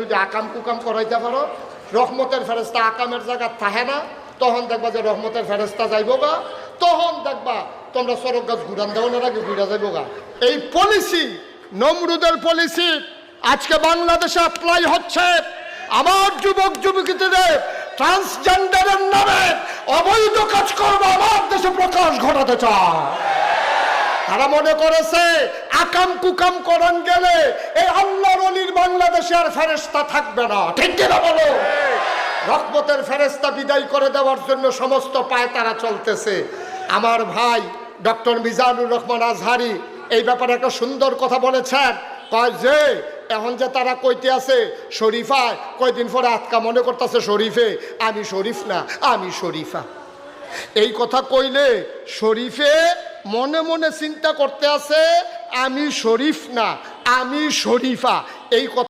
যদি আকাম কুকাম করাইতে পারো, রহমতের আকামের জায়গা না, তখন দেখবা যে রহমতের যাইব গা, তখন দেখবা তোমরা সড়ক গাছ ঘুরান না ঘুরা যাইব গা। এই পলিসি নমরুদের পলিসি আজকে বাংলাদেশে অ্যাপ্লাই হচ্ছে। আমার যুবক যুবতীদের ট্রান্সজেন্ডারের নামে অবৈধ কাজ করব আমার দেশে প্রকাশ ঘটাতে চায়। তারা মনে করেছে, আকাম কুকাম করন গেলে এই আল্লাহর অলির বাংলাদেশে আর ফেরেস্তা থাকবে না। ঠিক কিনা বলো? রহমতের ফেরেস্তা বিদায় করে দেওয়ার জন্য সমস্ত পায় তারা চলতেছে। আমার ভাই ডক্টর মিজানুর রহমান আজহারি এই ব্যাপারে একটা সুন্দর কথা বলেছেন। কয় যে, এখন যে তারা কইতে আছে শরীফা কয়দিন পরে আটকা মনে করতেছে শরীফে, আমি শরীফ না, আমি শরীফা। এই কথা কইলে শরীফে মনে মনে চিন্তা করতে আছে, আমি শরীফ না আমি শরীফা এই কথা